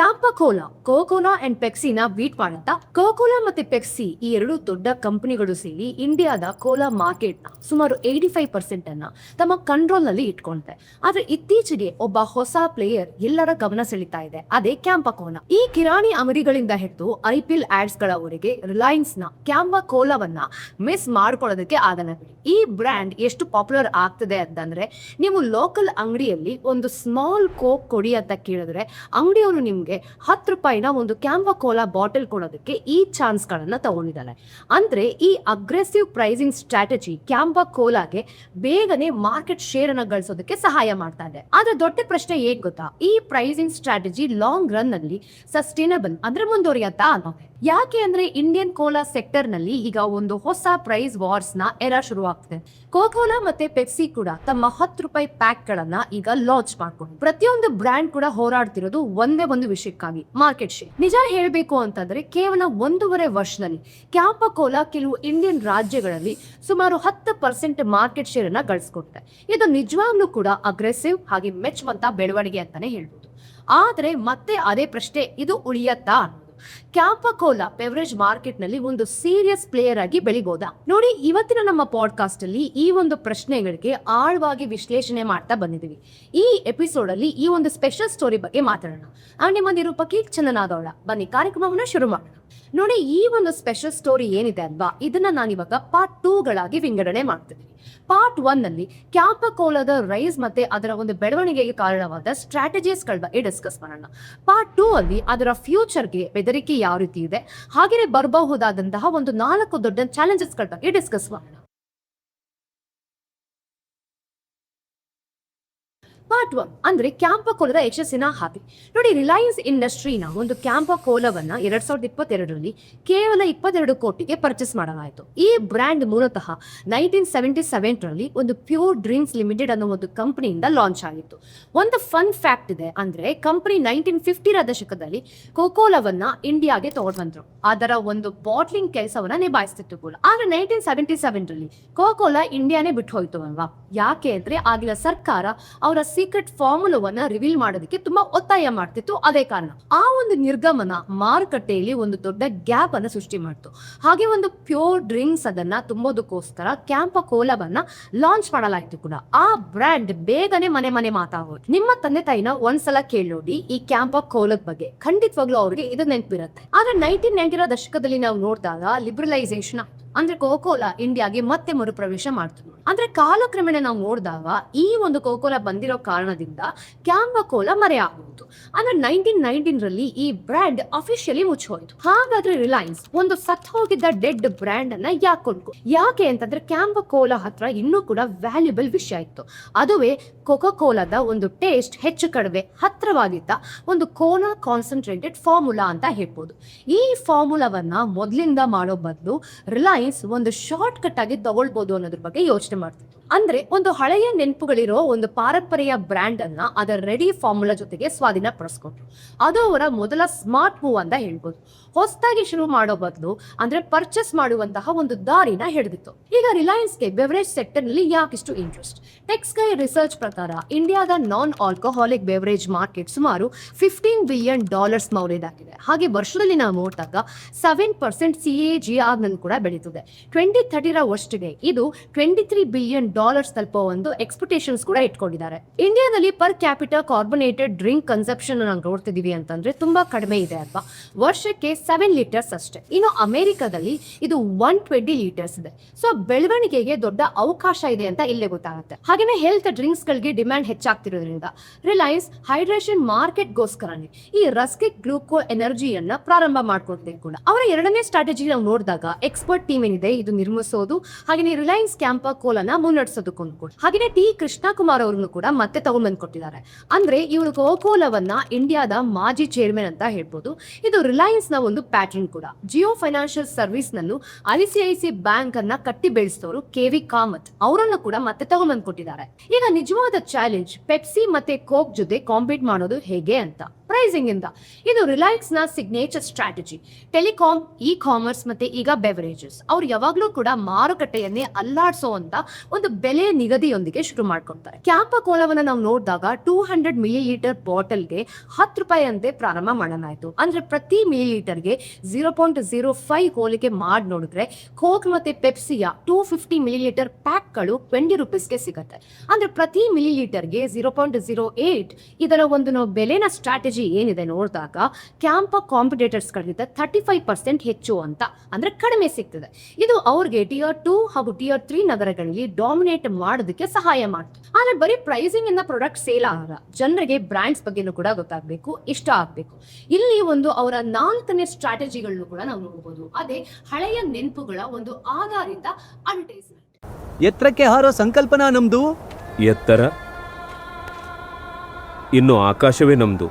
Campa Cola Coca Cola and ಪೆಕ್ಸಿನ beat ಮಾಡುತ್ತಾ Coca Cola ಮತ್ತೆ ಪೆಕ್ಸಿ ಈ ಎರಡು ದೊಡ್ಡ ಕಂಪನಿಗಳು ಸೇರಿ ಇಂಡಿಯಾದ ಕೋಲಾ ಮಾರ್ಕೆಟ್ನ ಸುಮಾರು ಏಯ್ಟಿ ಫೈವ್ ಪರ್ಸೆಂಟ್ ಅನ್ನ ತಮ್ಮ ಕಂಟ್ರೋಲ್ನಲ್ಲಿ ಇಟ್ಕೊಂಡೆ ಆದ್ರೆ ಇತ್ತೀಚೆಗೆ ಒಬ್ಬ ಹೊಸ ಪ್ಲೇಯರ್ ಎಲ್ಲರ ಗಮನ ಸೆಳಿತಾ ಇದೆ. ಅದೇ ಕ್ಯಾಂಪ ಕೋಲಾ ಈ ಕಿರಾಣಿ ಅಂಗಡಿಗಳಿಂದ ಹಿಡಿದು ಐ ಪಿ ಎಲ್ ಆಡ್ಸ್ ಗಳವರೆಗೆ ರಿಲಯನ್ಸ್ನ ಕ್ಯಾಂಪ ಕೋಲಾವನ್ನ ಮಿಸ್ ಮಾಡ್ಕೊಳ್ಳೋದಕ್ಕೆ ಆಗಲ್ಲ ಈ ಬ್ರ್ಯಾಂಡ್ ಎಷ್ಟು ಪಾಪ್ಯುಲರ್ ಆಗ್ತದೆ ಅಂತಂದ್ರೆ, ನೀವು ಲೋಕಲ್ ಅಂಗಡಿಯಲ್ಲಿ ಒಂದು ಸ್ಮಾಲ್ ಕೋಕ್ ಕೊಡಿ ಅಂತ ಕೇಳಿದ್ರೆ, ಅಂಗಡಿಯವರು ನಿಮ್ಗೆ ಹತ್ತು ರೂಪಾಯಿನ ಒಂದು ಕ್ಯಾಂಪ ಕೋಲಾ ಬಾಟಲ್ ಕೊಡೋದಕ್ಕೆ ಈ ಚಾನ್ಸ್ ಗಳನ್ನ ತಗೊಂಡಿದ್ದಾರೆ ಅಂದ್ರೆ ಈ ಅಗ್ರೆಸಿವ್ ಪ್ರೈಸಿಂಗ್ ಸ್ಟ್ರಾಟಜಿ ಕ್ಯಾಂಪ ಕೋಲಾಗೆ ಬೇಗನೆ ಮಾರ್ಕೆಟ್ ಶೇರ್ ಅನ್ನು ಗಳಿಸೋದಕ್ಕೆ ಸಹಾಯ ಮಾಡ್ತಾ ಇದೆ. ಆದ್ರೆ ದೊಡ್ಡ ಪ್ರಶ್ನೆ ಏನ್ ಗೊತ್ತಾ? ಈ ಪ್ರೈಸಿಂಗ್ ಸ್ಟ್ರಾಟಜಿ ಲಾಂಗ್ ರನ್ನಲ್ಲಿ ಸಸ್ಟೈನಬಲ್ ಅಂದ್ರೆ ಮುಂದುವರಿಯತ್ತಾ? ಯಾಕೆ ಅಂದ್ರೆ ಇಂಡಿಯನ್ ಕೋಲಾ ಸೆಕ್ಟರ್ನಲ್ಲಿ ಈಗ ಒಂದು ಹೊಸ ಪ್ರೈಸ್ ವಾರ್ಸ್ನ ಎರ ಶುರುವಾಗ್ತಿದೆ. ಕೋಕೋಲಾ ಮತ್ತೆ ಪೆಪ್ಸಿ ಕೂಡ ತಮ್ಮ ಹತ್ತು ರೂಪಾಯಿ ಪ್ಯಾಕ್ ಗಳನ್ನ ಈಗ ಲಾಂಚ್ ಮಾಡ್ಕೊಂಡು ಪ್ರತಿಯೊಂದು ಬ್ರ್ಯಾಂಡ್ ಕೂಡ ಹೋರಾಡ್ತಿರೋದು ಒಂದೇ ಒಂದು ವಿಷಯಕ್ಕಾಗಿ ಮಾರ್ಕೆಟ್ ಶೇರ್ ನಿಜ ಹೇಳಬೇಕು ಅಂತಂದ್ರೆ ಕೇವಲ ಒಂದೂವರೆ ವರ್ಷದಲ್ಲಿ ಕ್ಯಾಂಪ ಕೋಲಾ ಕೆಲವು ಇಂಡಿಯನ್ ರಾಜ್ಯಗಳಲ್ಲಿ ಸುಮಾರು ಹತ್ತು ಪರ್ಸೆಂಟ್ ಮಾರ್ಕೆಟ್ ಶೇರ್ ಅನ್ನ ಗಳಿಸ್ಕೊಡ್ತಾರೆ ಇದು ನಿಜವಾಗ್ಲೂ ಕೂಡ ಅಗ್ರೆಸಿವ್ ಹಾಗೆ ಮೆಚ್ಚುವಂತ ಬೆಳವಣಿಗೆ ಅಂತಾನೆ ಹೇಳ್ಬೋದು. ಆದ್ರೆ ಮತ್ತೆ ಅದೇ ಪ್ರಶ್ನೆ, ಇದು ಉಳಿಯತ್ತಾ? ಅನ್ನೋದು ಕ್ಯಾಂಪ ಕೋಲಾ ಬೆವರೇಜ್ ಮಾರ್ಕೆಟ್ನಲ್ಲಿ ಒಂದು ಸೀರಿಯಸ್ ಪ್ಲೇಯರ್ ಆಗಿ ಬೆಳಿಬೋದಾ? ನೋಡಿ, ಇವತ್ತಿನ ನಮ್ಮ ಪಾಡ್ಕಾಸ್ಟ್ ಅಲ್ಲಿ ಈ ಒಂದು ಪ್ರಶ್ನೆಗಳಿಗೆ ಆಳವಾಗಿ ವಿಶ್ಲೇಷಣೆ ಮಾಡ್ತಾ ಬಂದಿದ್ದೀವಿ. ಈ ಎಪಿಸೋಡ್ ಅಲ್ಲಿ ಈ ಒಂದು ಸ್ಪೆಷಲ್ ಸ್ಟೋರಿ ಬಗ್ಗೆ ಮಾತಾಡೋಣ. ನಿಮ್ಮ ನಿರೂಪಕಿ ಚಂದನಾದವಳ. ಬನ್ನಿ, ಕಾರ್ಯಕ್ರಮವನ್ನ ಶುರು ಮಾಡೋಣ. ನೋಡಿ, ಈ ಒಂದು ಸ್ಪೆಷಲ್ ಸ್ಟೋರಿ ಏನಿದೆ ಅಲ್ವಾ? ಇದನ್ನ ನಾನು ಇವಾಗ ಪಾರ್ಟ್ ಟೂಗಳಾಗಿ ವಿಂಗಡಣೆ ಮಾಡ್ತಿದ್ದೀನಿ ಪಾರ್ಟ್ ಒನ್ನಲ್ಲಿ ಕ್ಯಾಪಕೋಲದ ರೈಸ್ ಮತ್ತೆ ಅದರ ಒಂದು ಬೆಳವಣಿಗೆಗೆ ಕಾರಣವಾದ ಸ್ಟ್ರಾಟಜೀಸ್ಗಳ ಬಗ್ಗೆ ಡಿಸ್ಕಸ್ ಮಾಡೋಣ. ಪಾರ್ಟ್ ಟೂ ಅಲ್ಲಿ ಅದರ ಫ್ಯೂಚರ್ಗೆ ಬೆದರಿಕೆ ಯಾವ ರೀತಿ ಇದೆ? ಹಾಗೆಯೇ ಬರಬಹುದಾದಂತಹ ಒಂದು ನಾಲ್ಕು ದೊಡ್ಡ ಚಾಲೆಂಜಸ್ಗಳ ಬಗ್ಗೆ ಡಿಸ್ಕಸ್ ಮಾಡೋಣ. ಪಾರ್ಟ್ ಒನ್ ಅಂದ್ರೆ ಕ್ಯಾಂಪ ಕೋಲದ ಯಶಸ್ಸಿನ ಹಾದಿ. ನೋಡಿ ರಿಲಯನ್ಸ್ ಇಂಡಸ್ಟ್ರಿನ ಒಂದು ಕ್ಯಾಂಪ ಕೋಲವನ್ನ ಎರಡ್ ಸಾವಿರದ ಇಪ್ಪತ್ತೆರಡರಲ್ಲಿ ಕೇವಲ ಇಪ್ಪತ್ತೆರಡು ಕೋಟಿಗೆ ಪರ್ಚೇಸ್ ಮಾಡಲಾಯಿತು. ಈ ಬ್ರ್ಯಾಂಡ್ ಮೂಲತಃ ನೈನ್ಟೀನ್ ಸೆವೆಂಟಿ ಸೆವೆನ್ ರಲ್ಲಿ ಒಂದು ಪ್ಯೂರ್ ಡ್ರಿಂಕ್ಸ್ ಲಿಮಿಟೆಡ್ ಅನ್ನೋ ಒಂದು ಕಂಪನಿಯಿಂದ ಲಾಂಚ್ ಆಗಿತ್ತು. ಒಂದು ಫನ್ ಫ್ಯಾಕ್ಟ್ ಇದೆ, ಅಂದ್ರೆ ಕಂಪನಿ ನೈನ್ಟೀನ್ ಫಿಫ್ಟಿರ ದಶಕದಲ್ಲಿ ಕೋಕೋಲವನ್ನ ಇಂಡಿಯಾಗೆ ತಗೊಂಡ್ಬಂದ್ರು. ಅದರ ಒಂದು ಬಾಟ್ಲಿಂಗ್ ಕೆಲಸವನ್ನ ನಿಭಾಯಿಸ್ತಿತ್ತು ಕೂಡ. ಆದ್ರೆ ನೈನ್ಟೀನ್ ಸೆವೆಂಟಿ ಸೆವೆನ್ ರಲ್ಲಿ ಕೋಕೋಲಾ ಇಂಡಿಯಾನೇ ಬಿಟ್ಟು ಹೋಯ್ತು ಅಲ್ವಾ? ಯಾಕೆ ಅಂದ್ರೆ ಆಗಿನ ಸರ್ಕಾರ ಅವರ ಸೀಕ್ರೆಟ್ ಫಾರ್ಮುಲಾವನ್ನ ರಿವೀಲ್ ಮಾಡೋದಕ್ಕೆ ತುಂಬಾ ಒತ್ತಾಯ ಮಾಡ್ತಿತ್ತು. ಅದೇ ಕಾರಣ ಆ ಒಂದು ನಿರ್ಗಮನ ಮಾರುಕಟ್ಟೆಯಲ್ಲಿ ಒಂದು ದೊಡ್ಡ ಗ್ಯಾಪ್ ಅನ್ನ ಸೃಷ್ಟಿ ಮಾಡ್ತು. ಹಾಗೆ ಒಂದು ಪ್ಯೂರ್ ಡ್ರಿಂಕ್ಸ್ ಅದನ್ನ ತುಂಬೋದಕ್ಕೋಸ್ಕರ ಕ್ಯಾಂಪ ಕೋಲವನ್ನ ಲಾಂಚ್ ಮಾಡಲಾಯಿತು ಕೂಡ. ಆ ಬ್ರ್ಯಾಂಡ್ ಬೇಗನೆ ಮನೆ ಮನೆ ಮಾತಾಡೋದು ನಿಮ್ಮ ತಂದೆ ತಾಯಿನ ಒಂದ್ಸಲ ಕೇಳೋಡಿ ಈ ಕ್ಯಾಂಪ ಕೋಲದ ಬಗ್ಗೆ. ಖಂಡಿತವಾಗ್ಲೂ ಅವ್ರಿಗೆ ಇದು ನೆನಪಿರುತ್ತೆ. ಆದ್ರೆ ನೈನ್ಟೀನ್ ನೈನ್ಟಿರ ದಶಕದಲ್ಲಿ ನಾವು ನೋಡಿದಾಗ ಲಿಬರಲೈಸೇಷನ್ ಅಂದ್ರೆ ಕೋಕೋಲಾ ಇಂಡಿಯಾಗೆ ಮತ್ತೆ ಮರುಪ್ರವೇಶ ಮಾಡ್ತು. ಅಂದ್ರೆ ಕಾಲಕ್ರಮೇಣ ನಾವು ನೋಡಿದಾಗ ಈ ಒಂದು ಕೋಕೋಲಾ ಬಂದಿರೋ ಕಾರಣದಿಂದ ಕ್ಯಾಂಬ ಕೋಲಾ ಮರೆ ಆಗುವುದು ಅಂದ್ರೆ ನೈನ್ಟೀನ್ ನೈನ್ಟೀನ್ ರಲ್ಲಿ ಈ ಬ್ರ್ಯಾಂಡ್ ಅಫಿಷಿಯಲಿ ಮುಚ್ಚೋಯ್ತು ಹಾಗಾದ್ರೆ ರಿಲಯನ್ಸ್ ಒಂದು ಸತ್ ಹೋಗಿದ್ದ ಡೆಡ್ ಬ್ರ್ಯಾಂಡ್ ಅನ್ನ ಯಾಕೆ ಯಾಕೆ ಅಂತಂದ್ರೆ ಕ್ಯಾಂಬ ಕೋಲಾ ಹತ್ರ ಇನ್ನೂ ಕೂಡ ವ್ಯಾಲ್ಯೂಬಲ್ ವಿಷಯ ಇತ್ತು. ಅದುವೇ ಕೊಕೋ ಕೋಲಾದ ಒಂದು ಟೇಸ್ಟ್ ಹೆಚ್ಚು ಕಡಿಮೆ ಹತ್ರವಾಗಿದ್ದ ಒಂದು ಕೋಲಾ ಕಾನ್ಸಂಟ್ರೇಟೆಡ್ ಫಾರ್ಮುಲಾ ಅಂತ ಹೇಳ್ಬೋದು. ಈ ಫಾರ್ಮುಲಾವನ್ನ ಮೊದಲಿಂದ ಮಾಡೋ ಬದಲು ರಿಲಯನ್ಸ್ ಒಂದು ಶಾರ್ಟ್ ಕಟ್ ಆಗಿ ತಗೊಳ್ಬೋದು ಅನ್ನೋದ್ರ ಬಗ್ಗೆ ಯೋಚನೆ ಮಾಡ್ತಿತ್ತು ಅಂದ್ರೆ ಒಂದು ಹಳೆಯ ನೆನಪುಗಳಿರೋ ಒಂದು ಪಾರಂಪರ್ಯ ಬ್ರ್ಯಾಂಡ್ ಅನ್ನ ಅದರ ರೆಡಿ ಫಾರ್ಮುಲಾ ಜೊತೆಗೆ ಸ್ವಾಧೀನ ಪಡಿಸ್ಕೊಂಡ್ರು ಅದು ಅವರ ಮೊದಲ ಸ್ಮಾರ್ಟ್ ಮೂವ್ ಅಂತ ಹೇಳ್ಬೋದು. ಹೊಸದಾಗಿ ಶುರು ಮಾಡೋ ಬದಲು ಅಂದ್ರೆ ಪರ್ಚೇಸ್ ಮಾಡುವಂತಹ ಒಂದು ದಾರಿನ ಹಿಡಿದಿತ್ತು. ಈಗ ರಿಲಯನ್ಸ್ಗೆ ಬೆವರೇಜ್ ಸೆಕ್ಟರ್ನಲ್ಲಿ ಯಾಕಿಷ್ಟು ಇಂಟ್ರೆಸ್ಟ್ ಟೆಕ್ಸ್ಕೈ ರಿಸರ್ಚ್ ಪ್ರಕಾರ ಇಂಡಿಯಾದ ನಾನ್ ಆಲ್ಕೋಹಾಲಿಕ್ ಬೆವರೇಜ್ ಮಾರ್ಕೆಟ್ ಸುಮಾರು ಫಿಫ್ಟೀನ್ ಬಿಲಿಯನ್ ಡಾಲರ್ಸ್ ಮೌಲ್ಯದಾಗಿದೆ. ಹಾಗೆ ವರ್ಷದಲ್ಲಿ ನಾವು ನೋಡಿದಾಗ ಸೆವೆನ್ ಪರ್ಸೆಂಟ್ ಸಿ ಎ ಕೂಡ ಬೆಳೀತದೆ. ಟ್ವೆಂಟಿ ಥರ್ಟಿರ ವರ್ಷಕ್ಕೆ ಇದು ಟ್ವೆಂಟಿ ತ್ರೀ ಬಿಲಿಯನ್ ಡಾಲರ್ಸ್ ತಲುಪೋ ಒಂದು ಎಕ್ಸ್ಪೆಕ್ಟೇಷನ್ಸ್ ಕೂಡ ಇಟ್ಕೊಂಡಿದ್ದಾರೆ. ಇಂಡಿಯಾದಲ್ಲಿ per capita carbonated drink consumption ನಾವು ನೋಡ್ತಿದೀವಿ ಅಂತಂದ್ರೆ ತುಂಬಾ ಕಡಿಮೆ ಇದೆ ಅಲ್ವಾ? ವರ್ಷಕ್ಕೆ ಸೆವೆನ್ ಲೀಟರ್ಸ್ ಅಷ್ಟೇ. ಇನ್ನು ಅಮೆರಿಕದಲ್ಲಿ ಇದು ಒನ್ ಟ್ವೆಂಟಿ ಲೀಟರ್ಸ್ ಇದೆ. ಸೊ ಬೆಳವಣಿಗೆಗೆ ದೊಡ್ಡ ಅವಕಾಶ ಇದೆ ಅಂತ ಇಲ್ಲೇ ಗೊತ್ತಾಗುತ್ತೆ. ಹಾಗೇನೆ ಹೆಲ್ತ್ ಡ್ರಿಂಕ್ಸ್ ಗಳಿಗೆ ಡಿಮ್ಯಾಂಡ್ ಹೆಚ್ಚಾಗ್ತಿರೋದ್ರಿಂದ ರಿಲಯನ್ಸ್ ಹೈಡ್ರೇಷನ್ ಮಾರ್ಕೆಟ್ ಗೋಸ್ಕರನೇ ಈ ರಸ್ಕಿಕ್ ಗ್ಲೂಕೋ ಎನರ್ಜಿಯನ್ನ ಪ್ರಾರಂಭ ಮಾಡ್ಕೊಳ್ಬೇಕು ಕೂಡ. ಅವರ ಎರಡನೇ ಸ್ಟ್ರಾಟಜಿ ನಾವು ನೋಡಿದಾಗ ಎಕ್ಸ್ಪರ್ಟ್ ಟೀಮ್ ಏನಿದೆ, ಇದು ನಿರ್ಮಿಸೋದು ಹಾಗೆ ರಿಲಯನ್ಸ್ ಕ್ಯಾಂಪ ಕೋಲನ ಕೂಡ ಹಾಗೆಯೇ ಟಿ ಕೃಷ್ಣ ಕುಮಾರ್ ಅವರನ್ನು ಕೂಡ ಮತ್ತೆ ತಗೊಂಡ್ಬಂದು ಕೊಟ್ಟಿದ್ದಾರೆ. ಅಂದ್ರೆ ಇವರು ಕೋಕೋಲವನ್ನ ಇಂಡಿಯಾದ ಮಾಜಿ ಚೇರ್ಮನ್ ಅಂತ ಹೇಳ್ಬೋದು. ಇದು ರಿಲಯನ್ಸ್ನ ಒಂದು ಪ್ಯಾಟರ್ನ್ ಕೂಡ. ಜಿಯೋ ಫೈನಾನ್ಷಿಯಲ್ ಸರ್ವಿಸ್ ನನ್ನು ಐಸಿಐಸಿ ಬ್ಯಾಂಕ್ ಅನ್ನ ಕಟ್ಟಿ ಬೆಳೆಸಿದವರು ಕೆ ವಿ ಕಾಮತ್ ಅವರನ್ನು ಕೂಡ ಮತ್ತೆ ತಗೊಂಡ್ಬಂದು ಕೊಟ್ಟಿದ್ದಾರೆ. ಈಗ ನಿಜವಾದ ಚಾಲೆಂಜ್ ಪೆಪ್ಸಿ ಮತ್ತೆ ಕೋಕ್ ಜೊತೆ ಕಾಂಪೀಟ್ ಮಾಡೋದು ಹೇಗೆ ಅಂತ. ಪ್ರೈಸಿಂಗ್ ಇಂದ. ಇದು ರಿಲಯನ್ಸ್ನ signature strategy telecom e commerce ಮತ್ತೆ ಈಗ ಬೆವರೇಜಸ್ ಅವ್ರು ಯಾವಾಗ್ಲೂ ಕೂಡ ಮಾರುಕಟ್ಟೆಯನ್ನೇ ಅಲ್ಲಾಡಿಸುವಂತ ಒಂದು ಬೆಲೆ ನಿಗದಿಯೊಂದಿಗೆ ಶುರು ಮಾಡ್ಕೊಡ್ತಾರೆ. ಕ್ಯಾಂಪ ಕೋಲವನ್ನ ನಾವು ನೋಡಿದಾಗ ಟೂ ಹಂಡ್ರೆಡ್ ಮಿಲಿ ಲೀಟರ್ ಬಾಟಲ್ಗೆ ಹತ್ತು ರೂಪಾಯಿ ಅಂತೆ ಪ್ರಾರಂಭ ಮಾಡಲಾಯಿತು ಅಂದ್ರೆ ಪ್ರತಿ ಮಿಲಿ ಲೀಟರ್ಗೆ ಜೀರೋ ಪಾಯಿಂಟ್ ಜೀರೋ ಫೈವ್ ಹೋಲಿಕೆ ಮಾಡಿ ನೋಡಿದ್ರೆ ಕೋಕ್ ಮತ್ತೆ ಪೆಪ್ಸಿಯ ಟೂ ಫಿಫ್ಟಿ ಮಿಲಿ ಲೀಟರ್ ಪ್ಯಾಕ್ಗಳು ಟ್ವೆಂಟಿ ರುಪೀಸ್ಗೆ ಸಿಗುತ್ತೆ. ಅಂದ್ರೆ ಪ್ರತಿ ಮಿಲಿ ಲೀಟರ್ಗೆ ಜೀರೋ ಪಾಯಿಂಟ್ ಜೀರೋ ಏಟ್ ಇದರ ಒಂದು ನಾವು ಬೆಲೆನ ಸ್ಟ್ರಾಟಜಿ ಏನಿದೆ ನೋಡಿದಾಗ ಕ್ಯಾಂಪ ಕಾಂಪಿಟೇಟರ್ಸ್ಗಳಿಗಿಂತ ಥರ್ಟಿ ಫೈವ್ ಪರ್ಸೆಂಟ್ ಹೆಚ್ಚು ಅಂತ ಅಂದ್ರೆ ಕಡಿಮೆ ಸಿಗ್ತದೆ. ಇದು ಅವ್ರಿಗೆ ಟಿಯರ್ ಟೂ ಹಾಗೂ ಟಿಯರ್ ತ್ರೀ ನಗರಗಳಲ್ಲಿ ಡಾಮಿನೇಟ್ ಮಾಡೋದಕ್ಕೆ ಸಹಾಯ ಮಾಡ್ತದೆ. ಆದ್ರೆ ಬರೀ ಪ್ರೈಸಿಂಗ್ ಇಂದ ಪ್ರಾಡಕ್ಟ್ ಸೇಲ್ ಆಗಲ್ಲ ಜನರಿಗೆ ಬ್ರ್ಯಾಂಡ್ಸ್ ಬಗ್ಗೆನೂ ಕೂಡ ಗೊತ್ತಾಗಬೇಕು ಇಷ್ಟ ಆಗಬೇಕು. ಇಲ್ಲಿ ಒಂದು ಅವರ ನಾಲ್ಕನೇ ಸ್ಟ್ರಾಟಜಿಗಳನ್ನು ಕೂಡ ನಾವು ನೋಡಬಹುದು ಅದೇ ಹಳೆಯ ನೆನಪುಗಳ ಒಂದು ಆಧಾರಿತ ಅಡ್ವರ್ಟೈಸ್ಮೆಂಟ್ ಎತ್ತರಕ್ಕೆ ಹಾರೋ ಸಂಕಲ್ಪನಾ ನಮ್ದು? ಎತ್ತರ? ಇನ್ನು ಆಕಾಶವೇ ನಮ್ದು.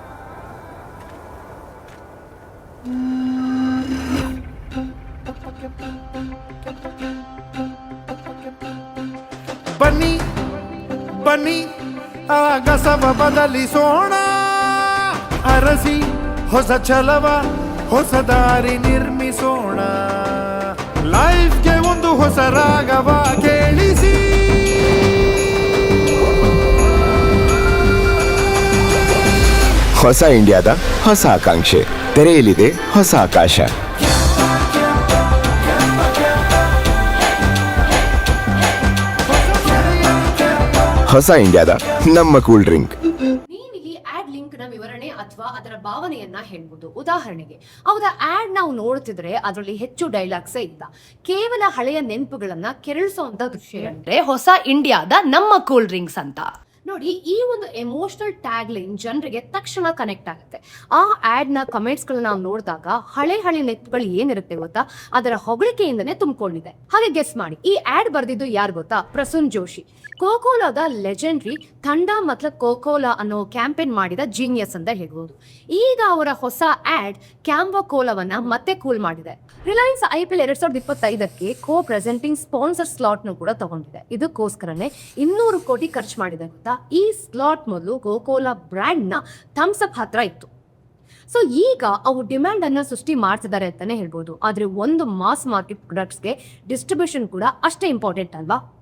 ಬದಲಿಸೋಣ ಅರಸಿ ಹೊಸ ಚಲವ, ಹೊಸ ದಾರಿ ನಿರ್ಮಿಸೋಣ. ಲೈಫ್ಗೆ ಒಂದು ಹೊಸ ರಾಗವ ಕೇಳಿಸಿ. ಹೊಸ ಇಂಡಿಯಾದ ಹೊಸ ಆಕಾಂಕ್ಷೆ. ತೆರೆಯಲಿದೆ ಹೊಸ ಆಕಾಶ. ಹೊಸ ಇಂಡಿಯಾದ ನಮ್ಮ ಕೂಲ್ ಡ್ರಿಂಕ್. ಅದರ ಭಾವನೆಯನ್ನ ಹೇಳ್ಬೋದು. ಉದಾಹರಣೆಗೆ ಅವರ ಆಡ್ ನಾವು ನೋಡ್ತಿದ್ರೆ ಅದರಲ್ಲಿ ಹೆಚ್ಚು ಡೈಲಾಗ್ಸ್ ಇಲ್ಲ ಕೇವಲ ಹಳೆಯ ನೆನಪುಗಳನ್ನ ಕೆರಳಿಸುವಂತ ದೃಶ್ಯ ಅಂದ್ರೆ ಹೊಸ ಇಂಡಿಯಾದ ನಮ್ಮ ಕೂಲ್ ಡ್ರಿಂಕ್ಸ್ ಅಂತ. ನೋಡಿ, ಈ ಒಂದು ಎಮೋಷನಲ್ ಟ್ಯಾಗ್ ಲೈನ್ ಜನರಿಗೆ ತಕ್ಷಣ ಕನೆಕ್ಟ್ ಆಗುತ್ತೆ. ಆ ಆಡ್ನ ಕಮೆಂಟ್ಸ್ ನಾವು ನೋಡಿದಾಗ ಹಳೆ ಹಳೆ ನೆಪ್ಗಳು ಏನಿರುತ್ತೆ ಗೊತ್ತಾ? ಅದರ ಹೊಗಳಿಕೆಯಿಂದನೇ ತುಂಬಿಕೊಂಡಿದೆ. ಹಾಗೆ ಗೆಸ್ ಮಾಡಿ. ಈ ಆಡ್ ಬರೆದಿದ್ದು ಯಾರು ಗೊತ್ತಾ? ಪ್ರಸೂನ್ ಜೋಶಿ. ಕೋಕೋಲಾದ ಲೆಜೆಂಡ್ರಿ ತಂಡ ಮತ್ತು ಕೋಕೋಲಾ ಅನ್ನೋ ಕ್ಯಾಂಪೇನ್ ಮಾಡಿದ ಜೀನಿಯಸ್ ಅಂತ ಹೇಳ್ಬೋದು. ಈಗ ಅವರ ಹೊಸ ಆಡ್ ಕ್ಯಾಂಬೋ ಕೋಲಾವನ್ನ ಮತ್ತೆ ಕೂಲ್ ಮಾಡಿದೆ. ರಿಲಯನ್ಸ್ ಐ ಪಿ ಎಲ್ ಎರಡ್ ಸಾವಿರದ ಇಪ್ಪತ್ತೈದಕ್ಕೆ ಕೋ ಪ್ರೆಸೆಂಟಿಂಗ್ ಸ್ಪಾನ್ಸರ್ ಸ್ಲಾಟ್ ಕೂಡ ತಗೊಂಡಿದೆ. ಇದಕ್ಕೋಸ್ಕರನೇ ಇನ್ನೂರು ಕೋಟಿ ಖರ್ಚು ಮಾಡಿದೆ ಗೊತ್ತಾ? ಈ ಸ್ಲಾಟ್ ಮೊದಲು ಕೋಕೋಲಾ ಬ್ರ್ಯಾಂಡ್ನ ಥಮ್ಸ್ ಅಪ್ ಹತ್ರ ಇತ್ತು. ಸೊ ಈಗ ಅವು ಡಿಮ್ಯಾಂಡ್ ಅನ್ನ ಸೃಷ್ಟಿ ಮಾಡ್ತಿದ್ದಾರೆ ಅಂತಾನೆ ಹೇಳ್ಬೋದು. ಆದರೆ, ಒಂದು ಮಾಸ್ ಮಾರ್ಕೆಟ್ ಪ್ರಾಡಕ್ಟ್ಸ್ಗೆ ಡಿಸ್ಟ್ರಿಬ್ಯೂಷನ್ ಕೂಡ ಅಷ್ಟೇ ಇಂಪಾರ್ಟೆಂಟ್ ಅಲ್ವಾ?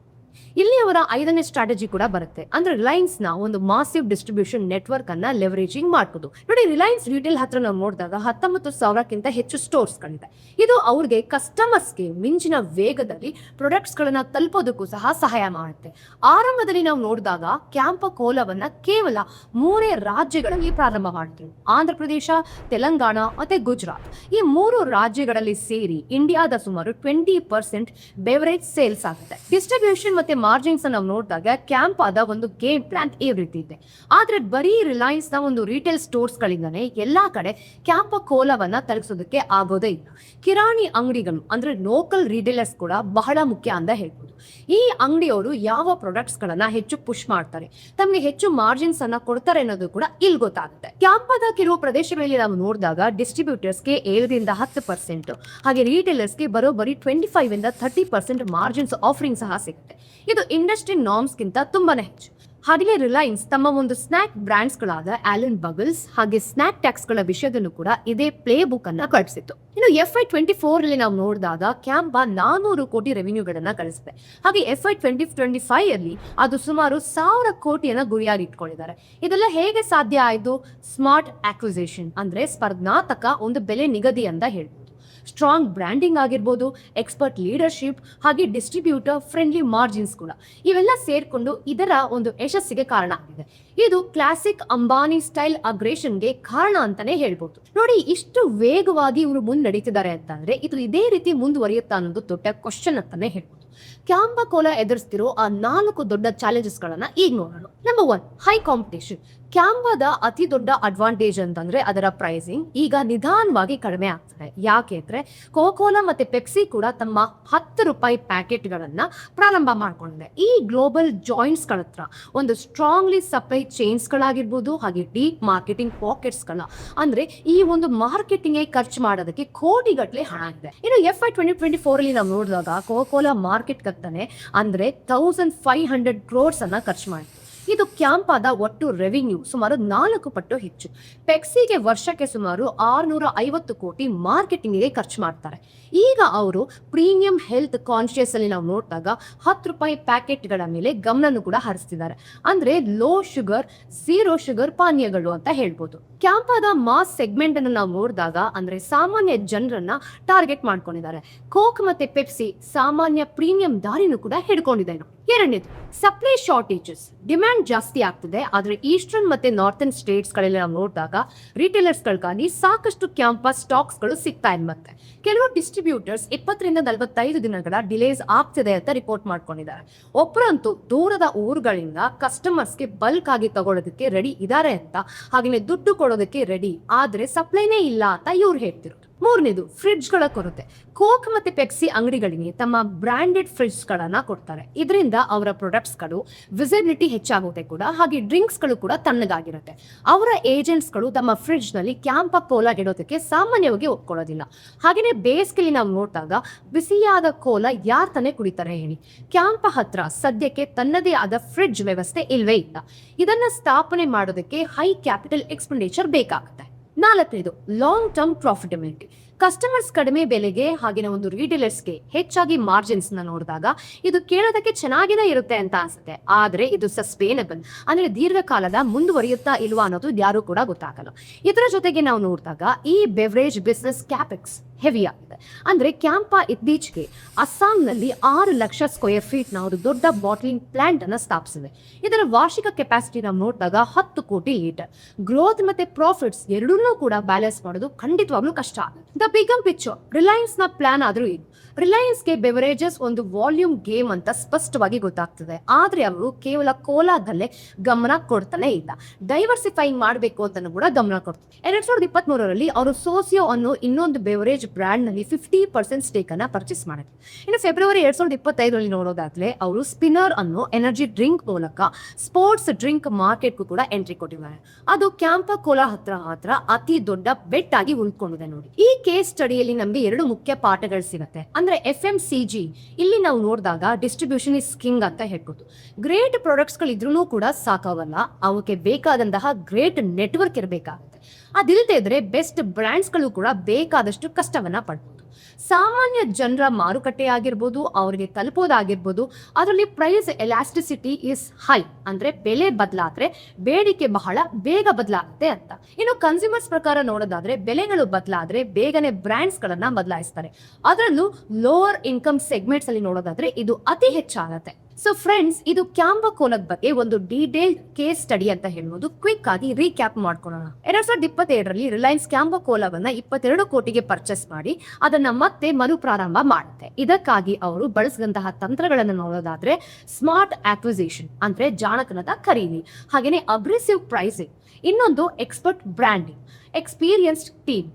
ಇಲ್ಲಿ ಅವರ ಐದನೇ ಸ್ಟ್ರಾಟಜಿ ಕೂಡ ಬರುತ್ತೆ. ಅಂದ್ರೆ ರಿಲಯನ್ಸ್ನ ಒಂದು ಮಾಸಿವ್ ಡಿಸ್ಟ್ರಿಬ್ಯೂಷನ್ ನೆಟ್ವರ್ಕ್ ಅನ್ನ ಲೆವರೇಜಿಂಗ್ ಮಾಡ್ಬೋದು. ನೋಡಿ ರಿಲಯನ್ಸ್ ರಿಟೇಲ್ ಹತ್ರ ನಾವು ನೋಡಿದಾಗ ಹತ್ತೊಂಬತ್ತು ಸಾವಿರಕ್ಕಿಂತ ಹೆಚ್ಚು ಸ್ಟೋರ್ಸ್ ಗಳಿದೆ ಇದು ಅವ್ರಿಗೆ ಕಸ್ಟಮರ್ಸ್ಗೆ ಮಿಂಚಿನ ವೇಗದಲ್ಲಿ ಪ್ರಾಡಕ್ಟ್ಸ್ ಗಳನ್ನ ತಲುಪೋದಕ್ಕೂ ಸಹ ಸಹಾಯ ಮಾಡುತ್ತೆ. ಆರಂಭದಲ್ಲಿ ನಾವು ನೋಡಿದಾಗ ಕ್ಯಾಂಪ ಕೋಲವನ್ನ ಕೇವಲ ಮೂರೇ ರಾಜ್ಯಗಳಲ್ಲಿ ಪ್ರಾರಂಭ ಮಾಡಿದ್ರು ಆಂಧ್ರ ಪ್ರದೇಶ, ತೆಲಂಗಾಣ ಮತ್ತೆ ಗುಜರಾತ್. ಈ ಮೂರು ರಾಜ್ಯಗಳಲ್ಲಿ ಸೇರಿ ಇಂಡಿಯಾದ ಸುಮಾರು ಟ್ವೆಂಟಿ ಪರ್ಸೆಂಟ್ ಬೆವರೇಜ್ ಸೇಲ್ಸ್ ಆಗುತ್ತೆ. ಡಿಸ್ಟ್ರಿಬ್ಯೂಷನ್ ಮತ್ತೆ ಮಾರ್ಜಿನ್ಸ್ ನಾವು ನೋಡಿದಾಗ ಕ್ಯಾಂಪ್ ಆದ ಒಂದು ಗೇಮ್ ಪ್ಲಾನ್ ಈ ರೀತಿ ಇದೆ. ಆದ್ರೆ ಬರೀ ರಿಲಯನ್ಸ್ನ ಒಂದು ರಿಟೇಲ್ ಸ್ಟೋರ್ಸ್ ಗಳಿಂದಾನೆ ಎಲ್ಲಾ ಕಡೆ ಕ್ಯಾಂಪ ಕೋಲವನ್ನ ತಲುಪಿಸೋದಕ್ಕೆ ಆಗೋದೇ ಇಲ್ಲ. ಕಿರಾಣಿ ಅಂಗಡಿಗಳು ಅಂದ್ರೆ ಲೋಕಲ್ ರಿಟೇಲರ್ಸ್ ಕೂಡ ಬಹಳ ಮುಖ್ಯ ಅಂತ ಹೇಳ್ಬೋದು. ಈ ಅಂಗಡಿಯವರು ಯಾವ ಪ್ರಾಡಕ್ಟ್ಸ್ ಗಳನ್ನ ಹೆಚ್ಚು ಪುಷ್ ಮಾಡ್ತಾರೆ, ತಮಗೆ ಹೆಚ್ಚು ಮಾರ್ಜಿನ್ಸ್ ಅನ್ನ ಕೊಡ್ತಾರೆ ಅನ್ನೋದು ಕೂಡ ಇಲ್ಲಿ ಗೊತ್ತಾಗುತ್ತೆ. ಕ್ಯಾಂಪದ ಕೆಲವು ಪ್ರದೇಶಗಳಲ್ಲಿ ನಾವು ನೋಡಿದಾಗ ಡಿಸ್ಟ್ರಿಬ್ಯೂಟರ್ಸ್ಗೆ ಏಳರಿಂದ ಹತ್ತು ಪರ್ಸೆಂಟ್ ಹಾಗೆ ರಿಟೇಲರ್ಸ್ಗೆ ಬರೋಬ್ಬರಿ ಟ್ವೆಂಟಿ ಫೈವ್ ಇಂದ ಥರ್ಟಿ ಪರ್ಸೆಂಟ್ ಮಾರ್ಜಿನ್ಸ್ ಆಫರಿಂಗ್ ಸಹ ಸಿಗುತ್ತೆ. ಇದು ಇಂಡಸ್ಟ್ರಿ ನಾರ್ಮ್ಸ್ಗಿಂತ ತುಂಬಾನೇ ಹೆಚ್ಚು. ಹಾಗೆ ರಿಲಯನ್ಸ್ ತಮ್ಮ ಒಂದು ಸ್ನಾಕ್ ಬ್ರ್ಯಾಂಡ್ಸ್ಗಳಾದ ಆಲನ್ ಬಗಲ್ಸ್ ಹಾಗೆ ಸ್ನಾಕ್ ಟ್ಯಾಕ್ಸ್ಗಳ ವಿಷಯದಲ್ಲೂ ಕೂಡ ಇದೇ ಪ್ಲೇ ಬುಕ್ ಅನ್ನ ಕಳಿಸಿತ್ತು. ಇನ್ನು ಎಫ್ ಐ ಟ್ವೆಂಟಿ ಫೋರ್ ಅಲ್ಲಿ ನಾವು ನೋಡಿದಾಗ ಕ್ಯಾಂಪ ನಾನೂರು ಕೋಟಿ ರೆವಿನ್ಯೂಗಳನ್ನ ಕಳಿಸಿದೆ. ಹಾಗೆ F Y twenty twenty five ಅಲ್ಲಿ ಅದು ಸುಮಾರು ಸಾವಿರ ಕೋಟಿಯನ್ನ ಗುರಿಯಾಗಿ ಇಟ್ಕೊಂಡಿದ್ದಾರೆ. ಇದೆಲ್ಲ ಹೇಗೆ ಸಾಧ್ಯ ಆಯ್ತು? ಸ್ಮಾರ್ಟ್ ಆಕ್ವಿಸೇಷನ್ ಅಂದ್ರೆ ಸ್ಪರ್ಧಾತ್ಮಕ ಒಂದು ಬೆಲೆ ನಿಗದಿ ಅಂತ ಹೇಳ್ಬೋದು. ಸ್ಟ್ರಾಂಗ್ ಬ್ರ್ಯಾಂಡಿಂಗ್ ಆಗಿರ್ಬೋದು ಎಕ್ಸ್ಪರ್ಟ್ ಲೀಡರ್ಶಿಪ್ ಹಾಗೆ ಡಿಸ್ಟ್ರಿಬ್ಯೂಟರ್ ಫ್ರೆಂಡ್ಲಿ ಮಾರ್ಜಿನ್ಸ್ ಕೂಡ. ಇವೆಲ್ಲ ಸೇರಿಕೊಂಡು ಇದರ ಒಂದು ಯಶಸ್ಸಿಗೆ ಕಾರಣ ಆಗಿದೆ. ಇದು ಕ್ಲಾಸಿಕ್ ಅಂಬಾನಿ ಸ್ಟೈಲ್ ಅಗ್ರೇಷನ್ಗೆ ಕಾರಣ ಅಂತಾನೆ ಹೇಳ್ಬೋದು. ನೋಡಿ, ಇಷ್ಟು ವೇಗವಾಗಿ ಇವರು ಮುನ್ನಡೀತಿದ್ದಾರೆ ಅಂತಂದ್ರೆ ಇದು ಇದೇ ರೀತಿ ಮುಂದುವರಿಯುತ್ತಾ ಅನ್ನೋದು ದೊಡ್ಡ ಕ್ವಶನ್ ಅಂತಾನೆ ಹೇಳ್ಬೋದು. ಕ್ಯಾಂಬಾ ಕೋಲ ಎದುರಿಸ್ತಿರೋ ಆ ನಾಲ್ಕು ದೊಡ್ಡ ಚಾಲೆಂಜಸ್ ಗಳನ್ನ ಈಗ ನೋಡೋಣ. ನಂಬರ್ ಒನ್ ಹೈ ಕಾಂಪಿಟೇಷನ್ ಕ್ಯಾಂಬಾದ ಅತಿ ದೊಡ್ಡ ಅಡ್ವಾಂಟೇಜ್ ಅಂತಂದ್ರೆ ಅದರ ಪ್ರೈಸಿಂಗ್ ಈಗ ನಿಧಾನವಾಗಿ ಕಡಿಮೆ ಆಗ್ತದೆ. ಯಾಕೆ ಅಂದ್ರೆ ಕೋಕೋಲಾ ಮತ್ತೆ ಪೆಪ್ಸಿ ಕೂಡ ತಮ್ಮ ಹತ್ತು ರೂಪಾಯಿ ಪ್ಯಾಕೆಟ್ಗಳನ್ನ ಪ್ರಾರಂಭ ಮಾಡ್ಕೊಂಡಿದೆ. ಈ ಗ್ಲೋಬಲ್ ಜಾಯಿಂಟ್ಸ್ಗಳ ಹತ್ರ ಒಂದು ಸ್ಟ್ರಾಂಗ್ಲಿ ಸಪ್ಲೈ ಚೈನ್ಸ್ ಗಳಾಗಿರ್ಬೋದು, ಹಾಗೆ ಡೀಪ್ ಮಾರ್ಕೆಟಿಂಗ್ ಪಾಕೆಟ್ಸ್ಗಳ ಅಂದ್ರೆ ಈ ಒಂದು ಮಾರ್ಕೆಟಿಂಗ್ ಖರ್ಚು ಮಾಡೋದಕ್ಕೆ ಕೋಟಿಗಟ್ಟಲೆ ಹಣ ಇದೆ ಇನ್ನು F Y twenty twenty four ಅಲ್ಲಿ ನಾವು ನೋಡಿದಾಗ ಕೋಕೋಲಾ ಮಾರ್ಕೆಟ್ ಕತ್ತನೆ ಅಂದ್ರೆ ತೌಸಂಡ್ ಫೈವ್ ಹಂಡ್ರೆಡ್ ಕ್ರೋರ್ಸ್ ಅನ್ನ ಖರ್ಚು ಮಾಡಿದೆ ಇದು ಕ್ಯಾಂಪಾದ ಒಟ್ಟು ರೆವಿನ್ಯೂ ಸುಮಾರು ನಾಲ್ಕು ಪಟ್ಟು ಹೆಚ್ಚು. ಪೆಪ್ಸಿಗೆ ವರ್ಷಕ್ಕೆ ಸುಮಾರು ಆರುನೂರ ಐವತ್ತು ಕೋಟಿ ಮಾರ್ಕೆಟಿಂಗ್ಗೆ ಖರ್ಚು ಮಾಡ್ತಾರೆ. ಈಗ ಅವರು ಪ್ರೀಮಿಯಂ ಹೆಲ್ತ್ ಕಾನ್ಶಿಯಸ್ ಅಲ್ಲಿ ನಾವು ನೋಡಿದಾಗ ಹತ್ತು ರೂಪಾಯಿ ಪ್ಯಾಕೆಟ್ಗಳ ಮೇಲೆ ಗಮನನು ಕೂಡ ಹರಿಸ್ತಿದ್ದಾರೆ. ಅಂದ್ರೆ ಲೋ ಶುಗರ್ ಝೀರೋ ಶುಗರ್ ಪಾನೀಯಗಳು ಅಂತ ಹೇಳ್ಬೋದು. ಕ್ಯಾಂಪಾದ ಮಾಸ್ ಸೆಗ್ಮೆಂಟ್ ಅನ್ನು ನಾವು ನೋಡಿದಾಗ ಅಂದ್ರೆ ಸಾಮಾನ್ಯ ಜನರನ್ನ ಟಾರ್ಗೆಟ್ ಮಾಡ್ಕೊಂಡಿದ್ದಾರೆ. ಕೋಕ್ ಮತ್ತೆ ಪೆಪ್ಸಿ ಸಾಮಾನ್ಯ ಪ್ರೀಮಿಯಂ ದಾರಿನೂ ಕೂಡ ಹಿಡ್ಕೊಂಡಿದೆ. ಎರಡನೇದು ಸಪ್ಲೈ ಶಾರ್ಟೇಜಸ್ ಡಿಮ್ಯಾಂಡ್ ಜಾಸ್ತಿ ಆಗ್ತಿದೆ, ಆದರೆ ಈಸ್ಟರ್ನ್ ಮತ್ತೆ ನಾರ್ಥನ್ ಸ್ಟೇಟ್ಸ್ಗಳಲ್ಲಿ ನಾವು ನೋಡಿದಾಗ ರಿಟೇಲರ್ಸ್ ಗಳಿಗಾಗಿ ಸಾಕಷ್ಟು ಕ್ಯಾಂಪಸ್ ಸ್ಟಾಕ್ಸ್ಗಳು ಸಿಗ್ತಾ ಇದೆ ಮತ್ತೆ. ಕೆಲವು ಡಿಸ್ಟ್ರಿಬ್ಯೂಟರ್ಸ್ ಇಪ್ಪತ್ತರಿಂದ ನಲವತ್ತೈದು ದಿನಗಳ ಡಿಲೇಸ್ ಆಗ್ತಿದೆ ಅಂತ ರಿಪೋರ್ಟ್ ಮಾಡ್ಕೊಂಡಿದ್ದಾರೆ. ಒಬ್ಬರಂತೂ ದೂರದ ಊರುಗಳಿಂದ ಕಸ್ಟಮರ್ಸ್ಗೆ ಬಲ್ಕ್ ಆಗಿ ತಗೊಳ್ಳೋದಕ್ಕೆ ರೆಡಿ ಇದ್ದಾರೆ ಅಂತ ಹಾಗೆಯೇ ದುಡ್ಡು ಕೊಡೋದಕ್ಕೆ ರೆಡಿ ಆದ್ರೆ ಸಪ್ಲೈನೇ ಇಲ್ಲ ಅಂತ ಇವ್ರು ಹೇಳ್ತಿರೋದು. ಮೂರನೇದು ಫ್ರಿಡ್ಜ್ಗಳ ಕೊರತೆ. ಕೋಕ್ ಮತ್ತೆ ಪೆಕ್ಸಿ ಅಂಗಡಿಗಳಿಗೆ ತಮ್ಮ ಬ್ರ್ಯಾಂಡೆಡ್ ಫ್ರಿಡ್ಜ್ಗಳನ್ನು ಕೊಡ್ತಾರೆ. ಇದರಿಂದ ಅವರ ಪ್ರಾಡಕ್ಟ್ಸ್ಗಳು ವಿಸಿಬಿಲಿಟಿ ಹೆಚ್ಚಾಗುತ್ತೆ ಕೂಡ, ಹಾಗೆ ಡ್ರಿಂಕ್ಸ್ಗಳು ಕೂಡ ತಣ್ಣಗಾಗಿರುತ್ತೆ. ಅವರ ಏಜೆಂಟ್ಸ್ಗಳು ತಮ್ಮ ಫ್ರಿಡ್ಜ್ನಲ್ಲಿ ಕ್ಯಾಂಪ ಕೋಲಾ ಇಡೋದಕ್ಕೆ ಸಾಮಾನ್ಯವಾಗಿ ಒಪ್ಕೊಳ್ಳೋದಿಲ್ಲ. ಹಾಗೆಯೇ ಬೇಸಿಗೆಲಿ ನಾವು ನೋಡಿದಾಗ ಬಿಸಿಯಾದ ಕೋಲಾ ಯಾರು ತಾನೇ ಕುಡಿತಾರೆ ಹೇಳಿ. ಕ್ಯಾಂಪ ಹತ್ರ ಸದ್ಯಕ್ಕೆ ತನ್ನದೇ ಆದ ಫ್ರಿಡ್ಜ್ ವ್ಯವಸ್ಥೆ ಇಲ್ವೇ ಇಲ್ಲ. ಇದನ್ನ ಸ್ಥಾಪನೆ ಮಾಡೋದಕ್ಕೆ ಹೈ ಕ್ಯಾಪಿಟಲ್ ಎಕ್ಸ್ಪೆಂಡಿಚರ್ ಬೇಕಾಗುತ್ತೆ. ನಾಲ್ಕನೇದು ಲಾಂಗ್ ಟರ್ಮ್ ಪ್ರಾಫಿಟಬಿಲಿಟಿ ಕಸ್ಟಮರ್ಸ್ ಕಡಿಮೆ ಬೆಲೆಗೆ ಹಾಗೆಯೇ ಒಂದು ರೀಟೇಲರ್ಸ್ಗೆ ಹೆಚ್ಚಾಗಿ ಮಾರ್ಜಿನ್ಸ್ ನೋಡಿದಾಗ ಇದು ಕೇಳೋದಕ್ಕೆ ಚೆನ್ನಾಗಿನೇ ಇರುತ್ತೆ ಅಂತ ಅನ್ಸುತ್ತೆ. ಆದರೆ ಇದು ಸಸ್ಟೇನಬಲ್ ಅಂದ್ರೆ ದೀರ್ಘಕಾಲದ ಮುಂದುವರಿಯುತ್ತಾ ಇಲ್ವಾ ಅನ್ನೋದು ಯಾರು ಕೂಡ ಗೊತ್ತಾಗಲ್ಲ. ಇದರ ಜೊತೆಗೆ ನಾವು ನೋಡಿದಾಗ ಈ ಬೆವರೇಜ್ ಬಿಸ್ನೆಸ್ ಕ್ಯಾಪೆಕ್ಸ್ ಹೆವಿ ಆಗಿದೆ. ಅಂದ್ರೆ ಕ್ಯಾಂಪ ಇತ್ತೀಚೆಗೆ ಅಸ್ಸಾಂನಲ್ಲಿ ಆರು ಲಕ್ಷ ಸ್ಕ್ವೇರ್ ಫೀಟ್ನ ಒಂದು ದೊಡ್ಡ ಬಾಟ್ಲಿಂಗ್ ಪ್ಲಾಂಟ್ ಅನ್ನ ಸ್ಥಾಪಿಸಿದೆ ಇದರ ವಾರ್ಷಿಕ ಕೆಪಾಸಿಟಿ ನಾವು ನೋಡಿದಾಗ ಹತ್ತು ಕೋಟಿ ಲೀಟರ್. ಗ್ರೋತ್ ಮತ್ತೆ ಪ್ರಾಫಿಟ್ಸ್ ಎರಡನ್ನೂ ಕೂಡ ಬ್ಯಾಲೆನ್ಸ್ ಮಾಡೋದು ಖಂಡಿತವಾಗ್ಲೂ ಕಷ್ಟ. ದ ಬಿಗಮ್ ಪಿಕ್ಚರ್ ರಿಲಯನ್ಸ್ನ ಪ್ಲಾನ್ ಆದರೂ ಇದು. ರಿಲಯನ್ಸ್ಗೆ ಬೆವರೇಜಸ್ ಒಂದು ವಾಲ್ಯೂಮ್ ಗೇಮ್ ಅಂತ ಸ್ಪಷ್ಟವಾಗಿ ಗೊತ್ತಾಗ್ತದೆ. ಆದ್ರೆ ಅವರು ಕೇವಲ ಕೋಲಾದಲ್ಲೇ ಗಮನ ಕೊಡ್ತಾನೆ ಇಲ್ಲ. ಡೈವರ್ಸಿಫೈಂಗ್ ಮಾಡಬೇಕು ಅಂತ ಕೂಡ ಗಮನ ಕೊಡ್ತಾರೆ. ಎರಡ್ ಸಾವಿರದ ಇಪ್ಪತ್ತ್ ಮೂರರಲ್ಲಿ ಅವರು ಸೋಸಿಯೋ ಅನ್ನೋ ಇನ್ನೊಂದು ಬೆವರೇಜ್ ಬ್ರ್ಯಾಂಡ್ನಲ್ಲಿ ಫಿಫ್ಟಿ ಪರ್ಸೆಂಟ್ ಸ್ಟೇಕ್ ಅನ್ನ ಪರ್ಚೇಸ್ ಮಾಡಿದ್ರು. ಇನ್ನು ಫೆಬ್ರವರಿ ಎರಡ್ ಸಾವಿರದ ಇಪ್ಪತ್ತೈದರಲ್ಲಿ ನೋಡೋದಾದ್ರೆ ಅವರು ಸ್ಪಿನ್ನರ್ ಅನ್ನೋ ಎನರ್ಜಿ ಡ್ರಿಂಕ್ ಮೂಲಕ ಸ್ಪೋರ್ಟ್ಸ್ ಡ್ರಿಂಕ್ ಮಾರ್ಕೆಟ್ಗೂ ಕೂಡ ಎಂಟ್ರಿ ಕೊಟ್ಟಿದ್ದಾರೆ. ಅದು ಕ್ಯಾಂಪ ಕೋಲಾ ಹತ್ರ ಹತ್ರ ಅತಿ ದೊಡ್ಡ ಬೆಟ್ ಆಗಿ ಉಳ್ಕೊಂಡಿದೆ ನೋಡಿ. ಕೇಸ್ ಸ್ಟಡಿಯಲ್ಲಿ ನಮಗೆ ಎರಡು ಮುಖ್ಯ ಪಾಠಗಳು ಸಿಗುತ್ತೆ. ಅಂದ್ರೆ ಎಫ್ ಎಂ ಸಿ ಜಿ ಇಲ್ಲಿ ನಾವು ನೋಡಿದಾಗ ಡಿಸ್ಟ್ರಿಬ್ಯೂಷನ್ ಇಸ್ ಕಿಂಗ್ ಅಂತ ಹೇಳ್ಬೋದು ಗ್ರೇಟ್ ಪ್ರಾಡಕ್ಟ್ಸ್ ಗಳಿದ್ರು ಕೂಡ ಸಾಕಾಗಲ್ಲ. ಅವಕ್ಕೆ ಬೇಕಾದಂತಹ ಗ್ರೇಟ್ ನೆಟ್ವರ್ಕ್ ಇರಬೇಕಾಗುತ್ತೆ. ಅದಿಲ್ಲದೆ ಇದ್ರೆ ಬೆಸ್ಟ್ ಬ್ರ್ಯಾಂಡ್ಸ್ಗಳು ಕೂಡ ಬೇಕಾದಷ್ಟು ಕಷ್ಟವನ್ನ ಪಡ್ಬೋದು. ಸಾಮಾನ್ಯ ಜನರ ಮಾರುಕಟ್ಟೆ ಆಗಿರ್ಬೋದು, ಅವರಿಗೆ ತಲುಪೋದಾಗಿರ್ಬೋದು, ಅದರಲ್ಲಿ ಪ್ರೈಸ್ ಎಲಾಸ್ಟಿಸಿಟಿ ಇಸ್ ಹೈ ಅಂದರೆ ಬೆಲೆ ಬದಲಾದ್ರೆ ಬೇಡಿಕೆ ಬಹಳ ಬೇಗ ಬದಲಾಗುತ್ತೆ ಅಂತ. ಇನ್ನು ಕನ್ಸ್ಯೂಮರ್ಸ್ ಪ್ರಕಾರ ನೋಡೋದಾದ್ರೆ ಬೆಲೆಗಳು ಬದಲಾದ್ರೆ ಬೇಗನೆ ಬ್ರ್ಯಾಂಡ್ಸ್ಗಳನ್ನು ಬದಲಾಯಿಸ್ತಾರೆ. ಅದರಲ್ಲೂ ಲೋವರ್ ಇನ್ಕಮ್ ಸೆಗ್ಮೆಂಟ್ಸ್ ಅಲ್ಲಿ ನೋಡೋದಾದ್ರೆ ಇದು ಅತಿ ಹೆಚ್ಚಾಗತ್ತೆ. ಸೊ ಫ್ರೆಂಡ್ಸ್ ಇದು ಕ್ಯಾಂಬ ಕೋಲದ ಬಗ್ಗೆ ಒಂದು ಡೀಟೇಲ್ ಕೇಸ್ ಸ್ಟಡಿ ಅಂತ ಹೇಳ್ಬೋದು. ಕ್ವಿಕ್ ಆಗಿ ರೀಕ್ಯಾಪ್ ಮಾಡ್ಕೊಳ್ಳೋಣ. ಎರಡ್ ಸಾವಿರದ ಇಪ್ಪತ್ತೆರಡರಲ್ಲಿ ರಿಲಯನ್ಸ್ ಕ್ಯಾಂಬ ಕೋಲಾವನ್ನ ಇಪ್ಪತ್ತೆರಡು ಕೋಟಿಗೆ ಪರ್ಚೇಸ್ ಮಾಡಿ, ಅದನ್ನ ಮತ್ತೆ ಮರುಪ್ರಾರಂಭ ಮಾಡುತ್ತೆ. ಇದಕ್ಕಾಗಿ ಅವರು ಬಳಸಿದಂತಹ ತಂತ್ರಗಳನ್ನು ನೋಡೋದಾದ್ರೆ ಸ್ಮಾರ್ಟ್ ಆಕ್ವಿಸಿಷನ್ ಅಂದ್ರೆ ಜಾಣಕನದ ಖರೀದಿ, ಹಾಗೇನೆ ಅಗ್ರೆಸಿವ್ ಪ್ರೈಸಿಂಗ್ ಇನ್ನೊಂದು expert branding experienced team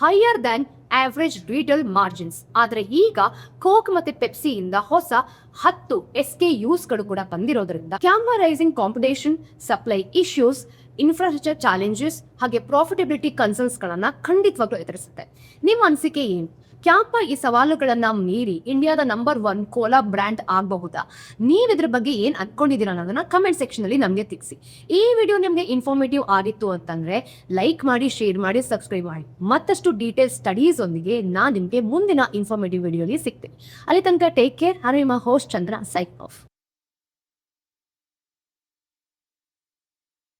higher than average retail margins ಆದರೆ ಈಗ ಕೋಕ್ ಮತ್ತೆ ಪೆಪ್ಸಿಯಿಂದ ಹೊಸ ಹತ್ತು ಎಸ್ ಕೆ ಯೂಸ್ಗಳು ಕೂಡ ಬಂದಿರೋದ್ರಿಂದ ಕ್ಯಾಮರೈಸಿಂಗ್ competition supply issues infrastructure challenges ಹಾಗೆ ಪ್ರಾಫಿಟಬಿಲಿಟಿ ಕನ್ಸರ್ನ್ಸ್ಗಳನ್ನ ಖಂಡಿತವಾಗ್ಲೂ ಎದುರಿಸುತ್ತೆ. ನಿಮ್ಮ ಅನಿಸಿಕೆ ಏನು? ಕ್ಯಾಪ ಈ ಸವಾಲುಗಳನ್ನ ಮೀರಿ ಇಂಡಿಯಾದ ನಂಬರ್ ಒನ್ ಕೋಲಾ ಬ್ರ್ಯಾಂಡ್ ಆಗಬಹುದಾ? ನೀವು ಇದ್ರ ಬಗ್ಗೆ ಏನ್ ಅನ್ಕೊಂಡಿದ್ದೀರಾ ಅನ್ನೋದನ್ನ ಕಮೆಂಟ್ ಸೆಕ್ಷನ್ ಅಲ್ಲಿ ನಮಗೆ ತಿಳಿಸಿ. ಈ ವಿಡಿಯೋ ನಿಮಗೆ ಇನ್ಫಾರ್ಮೇಟಿವ್ ಆಗಿತ್ತು ಅಂತಂದ್ರೆ ಲೈಕ್ ಮಾಡಿ ಶೇರ್ ಮಾಡಿ ಸಬ್ಸ್ಕ್ರೈಬ್ ಮಾಡಿ. ಮತ್ತಷ್ಟು ಡೀಟೇಲ್ ಸ್ಟಡೀಸ್ ಒಂದಿಗೆ ನಾನು ನಿಮಗೆ ಮುಂದಿನ ಇನ್ಫಾರ್ಮೇಟಿವ್ ವಿಡಿಯೋಲಿ ಸಿಗ್ತೀನಿ. ಅಲ್ಲಿ ತನಕ ಟೇಕ್ ಕೇರ್ ನಿಮ್ಮ ಹೋಸ್ಟ್ ಚಂದ್ರ ಸೈಕ್ ಆಫ್